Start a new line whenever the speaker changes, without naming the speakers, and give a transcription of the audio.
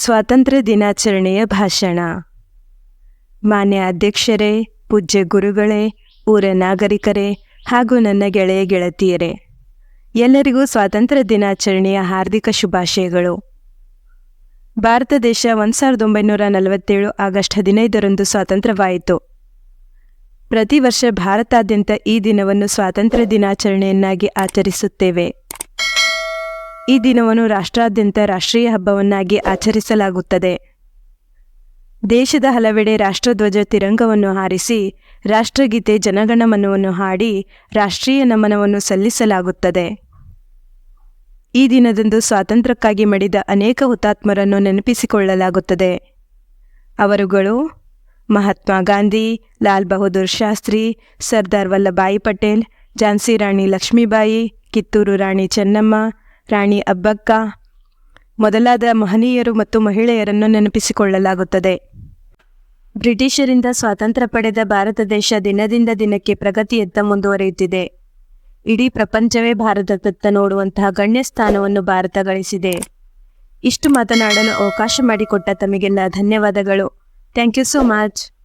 ಸ್ವಾತಂತ್ರ್ಯ ದಿನಾಚರಣೆಯ ಭಾಷಣ. ಮಾನ್ಯ ಅಧ್ಯಕ್ಷರೇ, ಪೂಜ್ಯ ಗುರುಗಳೇ, ಊರ ನಾಗರಿಕರೇ ಹಾಗೂ ನನ್ನ ಗೆಳೆಯ ಗೆಳತಿಯರೇ, ಎಲ್ಲರಿಗೂ ಸ್ವಾತಂತ್ರ್ಯ ದಿನಾಚರಣೆಯ ಹಾರ್ದಿಕ ಶುಭಾಶಯಗಳು. ಭಾರತ ದೇಶ ಒಂದು ಸಾವಿರದ ಒಂಬೈನೂರ ನಲವತ್ತೇಳು ಆಗಸ್ಟ್ ಹದಿನೈದರಂದು ಸ್ವಾತಂತ್ರ್ಯವಾಯಿತು. ಪ್ರತಿ ವರ್ಷ ಭಾರತಾದ್ಯಂತ ಈ ದಿನವನ್ನು ಸ್ವಾತಂತ್ರ್ಯ ದಿನಾಚರಣೆಯನ್ನಾಗಿ ಆಚರಿಸುತ್ತೇವೆ. ಈ ದಿನವನ್ನು ರಾಷ್ಟ್ರಾದ್ಯಂತ ರಾಷ್ಟ್ರೀಯ ಹಬ್ಬವನ್ನಾಗಿ ಆಚರಿಸಲಾಗುತ್ತದೆ. ದೇಶದ ಹಲವೆಡೆ ರಾಷ್ಟ್ರಧ್ವಜ ತಿರಂಗವನ್ನು ಹಾರಿಸಿ, ರಾಷ್ಟ್ರಗೀತೆ ಜನಗಣಮನವನ್ನು ಹಾಡಿ, ರಾಷ್ಟ್ರೀಯ ನಮನವನ್ನು ಸಲ್ಲಿಸಲಾಗುತ್ತದೆ. ಈ ದಿನದಂದು ಸ್ವಾತಂತ್ರ್ಯಕ್ಕಾಗಿ ಮಡಿದ ಅನೇಕ ಹುತಾತ್ಮರನ್ನು ನೆನಪಿಸಿಕೊಳ್ಳಲಾಗುತ್ತದೆ. ಅವರುಗಳು ಮಹಾತ್ಮ ಗಾಂಧಿ, ಲಾಲ್ ಬಹದ್ದೂರ್ ಶಾಸ್ತ್ರಿ, ಸರ್ದಾರ್ ವಲ್ಲಭಾಯಿ ಪಟೇಲ್, ಝಾನ್ಸಿ ರಾಣಿ ಲಕ್ಷ್ಮೀಬಾಯಿ, ಕಿತ್ತೂರು ರಾಣಿ ಚೆನ್ನಮ್ಮ ರಾಣಿ ಅಬ್ಬಕ್ಕ, ಮೊದಲಾದ ಮಹನೀಯರು ಮತ್ತು ಮಹಿಳೆಯರನ್ನು ನೆನಪಿಸಿಕೊಳ್ಳಲಾಗುತ್ತದೆ. ಬ್ರಿಟಿಷರಿಂದ ಸ್ವಾತಂತ್ರ್ಯ ಪಡೆದ ಭಾರತ ದೇಶ ದಿನದಿಂದ ದಿನಕ್ಕೆ ಪ್ರಗತಿಯತ್ತ ಮುಂದುವರಿಯುತ್ತಿದೆ. ಇಡೀ ಪ್ರಪಂಚವೇ ಭಾರತದತ್ತ ನೋಡುವಂತಹ ಗಣ್ಯ ಸ್ಥಾನವನ್ನು ಭಾರತ ಗಳಿಸಿದೆ. ಇಷ್ಟು ಮಾತನಾಡಲು ಅವಕಾಶ ಮಾಡಿಕೊಟ್ಟ ತಮಗೆಲ್ಲ ಧನ್ಯವಾದಗಳು. Thank you so much.